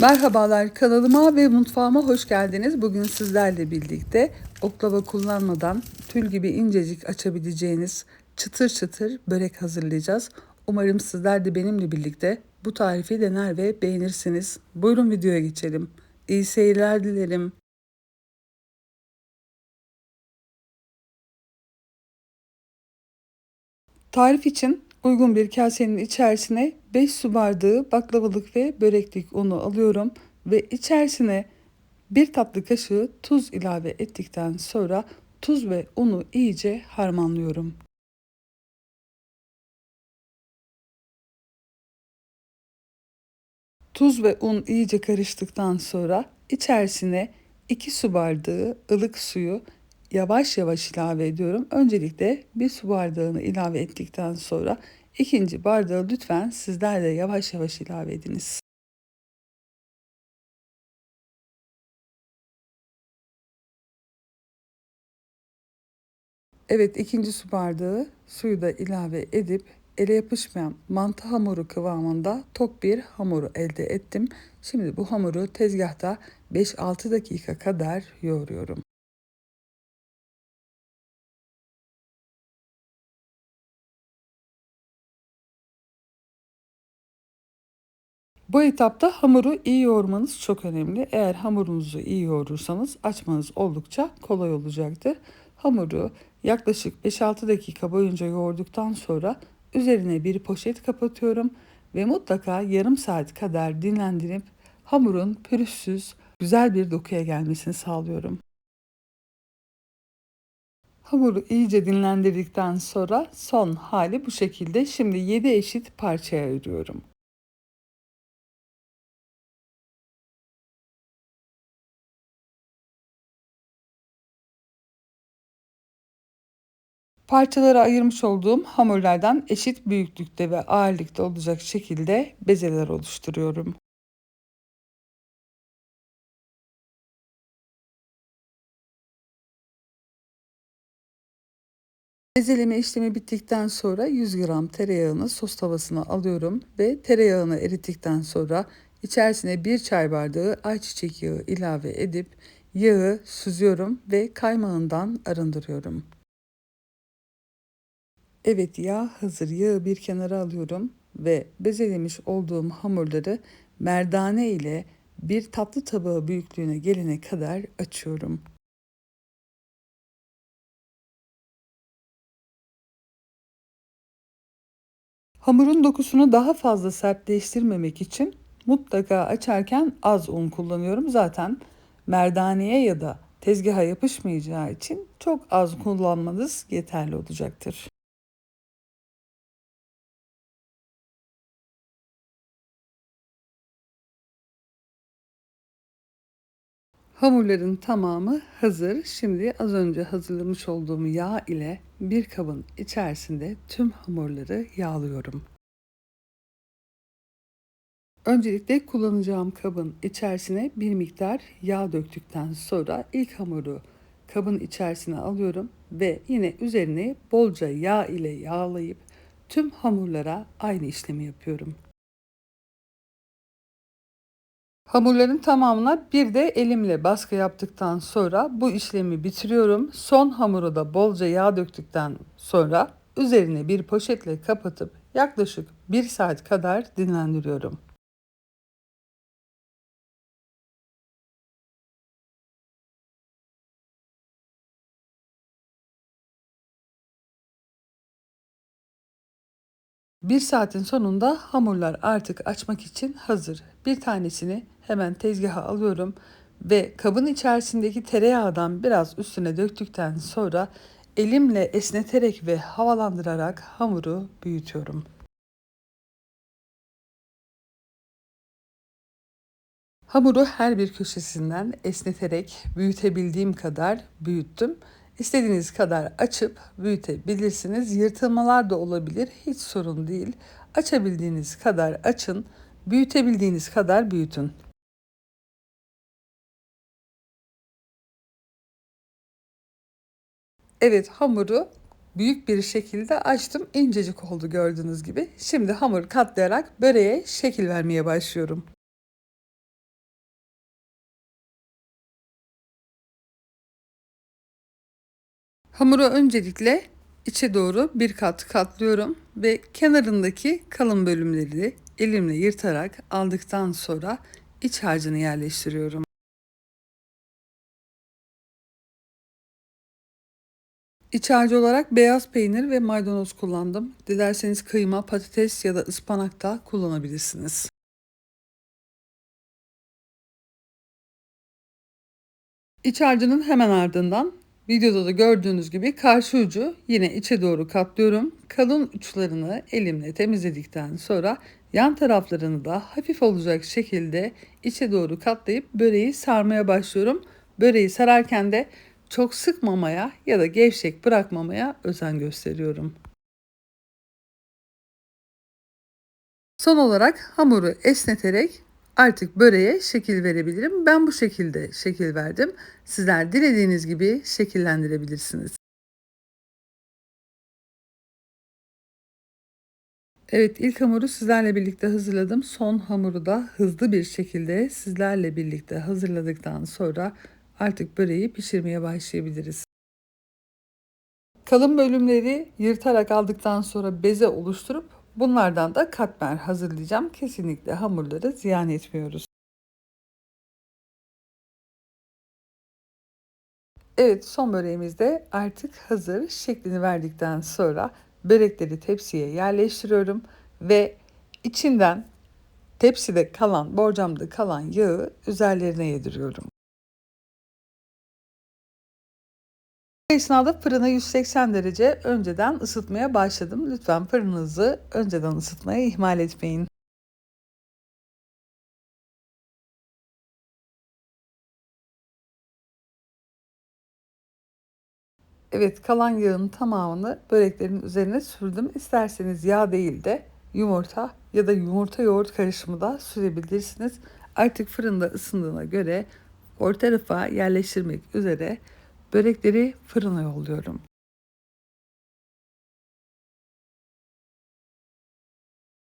Merhabalar kanalıma ve mutfağıma hoş geldiniz. Bugün sizlerle birlikte oklava kullanmadan tül gibi incecik açabileceğiniz çıtır çıtır börek hazırlayacağız. Umarım sizler de benimle birlikte bu tarifi dener ve beğenirsiniz. Buyurun videoya geçelim. İyi seyirler dilerim. Tarif için uygun bir kasenin içerisine 5 su bardağı baklavalık ve böreklik unu alıyorum ve içerisine bir tatlı kaşığı tuz ilave ettikten sonra tuz ve unu iyice harmanlıyorum. Tuz ve un iyice karıştıktan sonra içerisine 2 su bardağı ılık suyu yavaş yavaş ilave ediyorum. Öncelikle bir su bardağını ilave ettikten sonra ikinci bardağı lütfen sizler de yavaş yavaş ilave ediniz. Evet ikinci su bardağı suyu da ilave edip ele yapışmayan mantı hamuru kıvamında tok bir hamuru elde ettim. Şimdi bu hamuru tezgahta 5-6 dakika kadar yoğuruyorum. Bu etapta hamuru iyi yoğurmanız çok önemli. Eğer hamurunuzu iyi yoğurursanız açmanız oldukça kolay olacaktır. Hamuru yaklaşık 5-6 dakika boyunca yoğurduktan sonra üzerine bir poşet kapatıyorum ve mutlaka yarım saat kadar dinlendirip hamurun pürüzsüz, güzel bir dokuya gelmesini sağlıyorum. Hamuru iyice dinlendirdikten sonra son hali bu şekilde. Şimdi 7 eşit parçaya ayırıyorum. Parçalara ayırmış olduğum hamurlardan eşit büyüklükte ve ağırlıkta olacak şekilde bezeler oluşturuyorum. Bezeleme işlemi bittikten sonra 100 gram tereyağını sos tavasına alıyorum ve tereyağını erittikten sonra içerisine bir çay bardağı ayçiçek yağı ilave edip yağı süzüyorum ve kaymağından arındırıyorum. Evet yağ hazır. Yağı bir kenara alıyorum ve bezelemiş olduğum hamurları merdane ile bir tatlı tabağı büyüklüğüne gelene kadar açıyorum. Hamurun dokusunu daha fazla sertleştirmemek için mutlaka açarken az un kullanıyorum. Zaten merdaneye ya da tezgaha yapışmayacağı için çok az kullanmanız yeterli olacaktır. Hamurların tamamı hazır. Şimdi az önce hazırlamış olduğum yağ ile bir kabın içerisinde tüm hamurları yağlıyorum. Öncelikle kullanacağım kabın içerisine bir miktar yağ döktükten sonra ilk hamuru kabın içerisine alıyorum ve yine üzerine bolca yağ ile yağlayıp tüm hamurlara aynı işlemi yapıyorum. Hamurların tamamına bir de elimle baskı yaptıktan sonra bu işlemi bitiriyorum. Son hamuru da bolca yağ döktükten sonra üzerine bir poşetle kapatıp yaklaşık 1 saat kadar dinlendiriyorum. Bir saatin sonunda hamurlar artık açmak için hazır. Bir tanesini hemen tezgaha alıyorum ve kabın içerisindeki tereyağdan biraz üstüne döktükten sonra elimle esneterek ve havalandırarak hamuru büyütüyorum. Hamuru her bir köşesinden esneterek büyütebildiğim kadar büyüttüm. İstediğiniz kadar açıp büyütebilirsiniz. Yırtılmalar da olabilir. Hiç sorun değil. Açabildiğiniz kadar açın. Büyütebildiğiniz kadar büyütün. Evet hamuru büyük bir şekilde açtım. İncecik oldu gördüğünüz gibi. Şimdi hamur katlayarak böreğe şekil vermeye başlıyorum. Hamuru öncelikle içe doğru bir kat katlıyorum ve kenarındaki kalın bölümleri elimle yırtarak aldıktan sonra iç harcını yerleştiriyorum. İç harcı olarak beyaz peynir ve maydanoz kullandım. Dilerseniz kıyma, patates ya da ıspanak da kullanabilirsiniz. İç harcının hemen ardından videoda da gördüğünüz gibi karşı ucu yine içe doğru katlıyorum. Kalın uçlarını elimle temizledikten sonra yan taraflarını da hafif olacak şekilde içe doğru katlayıp böreği sarmaya başlıyorum. Böreği sararken de çok sıkmamaya ya da gevşek bırakmamaya özen gösteriyorum. Son olarak hamuru esneterek artık böreğe şekil verebilirim. Ben bu şekilde şekil verdim. Sizler dilediğiniz gibi şekillendirebilirsiniz. Evet ilk hamuru sizlerle birlikte hazırladım. Son hamuru da hızlı bir şekilde sizlerle birlikte hazırladıktan sonra artık böreği pişirmeye başlayabiliriz. Kalın bölümleri yırtarak aldıktan sonra beze oluşturup bunlardan da katmer hazırlayacağım. Kesinlikle hamurları ziyan etmiyoruz. Evet son böreğimiz de artık hazır. Şeklini verdikten sonra börekleri tepsiye yerleştiriyorum ve içinden tepside kalan, borcamda kalan yağı üzerlerine yediriyorum. Bu esnada fırını 180 derece önceden ısıtmaya başladım. Lütfen fırınınızı önceden ısıtmaya ihmal etmeyin. Evet kalan yağın tamamını böreklerin üzerine sürdüm. İsterseniz yağ değil de yumurta ya da yumurta yoğurt karışımı da sürebilirsiniz. Artık fırında ısındığına göre orta rafa yerleştirmek üzere börekleri fırına yolluyorum.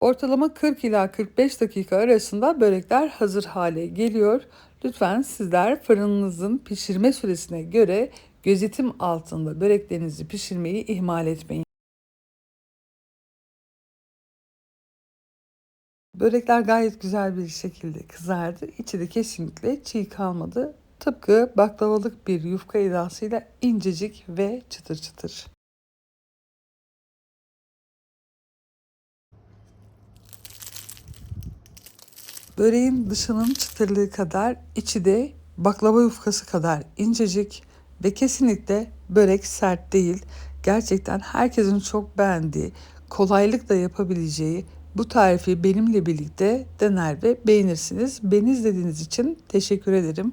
Ortalama 40 ila 45 dakika arasında börekler hazır hale geliyor. Lütfen sizler fırınınızın pişirme süresine göre gözetim altında böreklerinizi pişirmeyi ihmal etmeyin. Börekler gayet güzel bir şekilde kızardı. İçi de kesinlikle çiğ kalmadı. Tıpkı baklavalık bir yufka edasıyla incecik ve çıtır çıtır. Böreğin dışının çıtırlığı kadar içi de baklava yufkası kadar incecik ve kesinlikle börek sert değil. Gerçekten herkesin çok beğendiği, kolaylıkla yapabileceği bu tarifi benimle birlikte dener ve beğenirsiniz. Beni izlediğiniz için teşekkür ederim.